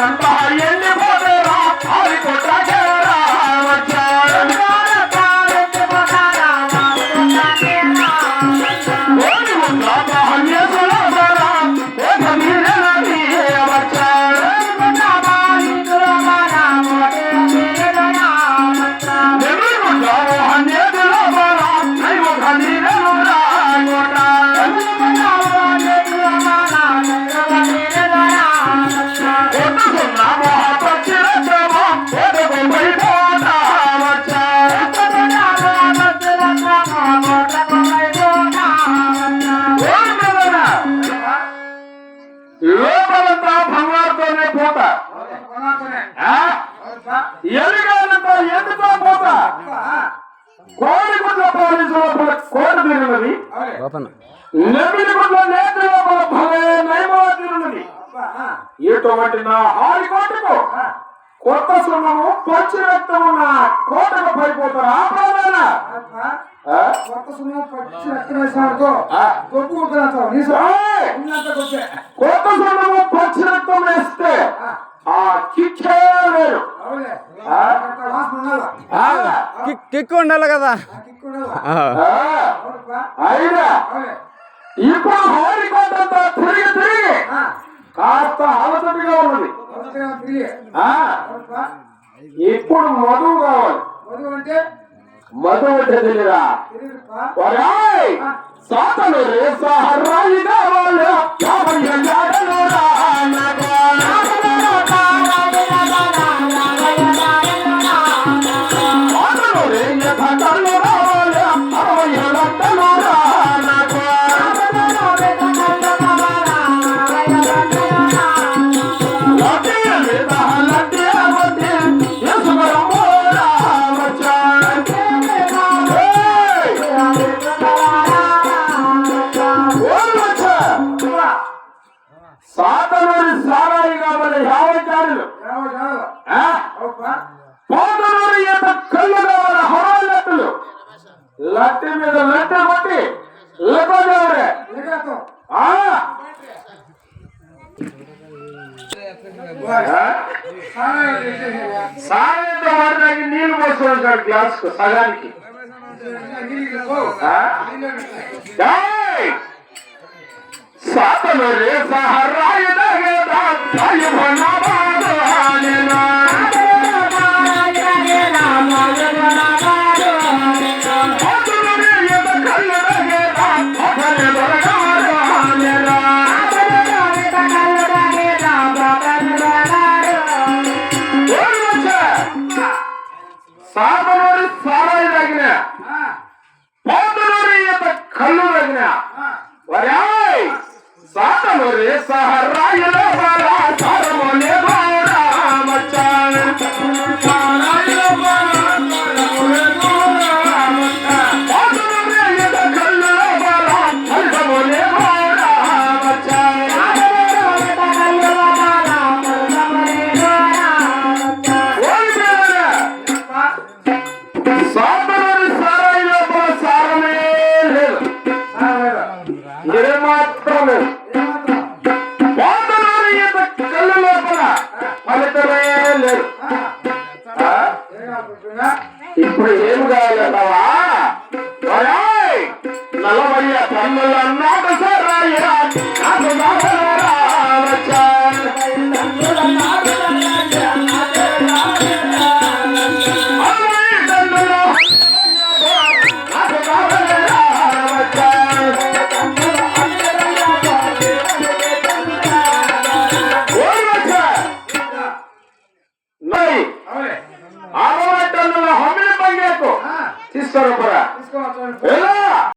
i'm Bahia. ఎలుగాలంతా ఎందుతో పోత కోడి గుడ్ల పోలీసు లోపల కోడి తిరిగినది నెమ్మిడి గుడ్ల నేత లోపల భలే నయమా తిరిగినది ఇటువంటి నా హారి కోటకు కొత్త సున్నము పచ్చి రక్తం ఉన్న కోటకు పైపోతారు ఆ ప్రాణాన. ఆ? కొత్త సున్నా పచ్చి రక్తం వేసినాడుకో. గొప్ప నీ కొత్త సున్నము పచ్చి రక్తం వేస్తే ఆ. కిక్కే వేరు అవులే ఆ? అక్కడ వాసన ఉండాలా ఆ? కిక్ ఉండాలి కదా. ఇప్పుడు తిరిగి తిరిగి ఆ, కాస్త అలసటగా ఉన్నది. ఇప్పుడు మధువు కావాలి. మధు అంటే? మధు అంటే తెలియదా? సాతనూరి సారాయి కావాలి యాభై అవుపా పోతనూరి ఈత కళ్ళు కావాలి హరాయి లట్టులు లట్టి మీద లట్టి కొట్టి చేసేసేవా సాయంత్రం వాడికి నీళ్ళు పోసుకుంటాడు గ్లాస్ సగానికి. నీళ్ళు పో ఆ? నీళ్ళు పెట్టు. ఏయ్! ఒరేయ్! సాతనూరి సహరాయిలో బారా సారమోనే బారా మచ్చాన్. సారాయిలో బారా సారమోనే బారా మచ్చాన్. పోతనూరి ఈత కళ్ళులో బారా కళ్ళమోనే బారా మచ్చాన్. ఓయ్ పిల్లలు! సాతనూరి సారాయిలో ಆರು ಟನ್ನುಲ ಹಮ್ಮಿನ ಬಂಗೇಕು ತೀಸ್ಕೊರಪ್ಪರ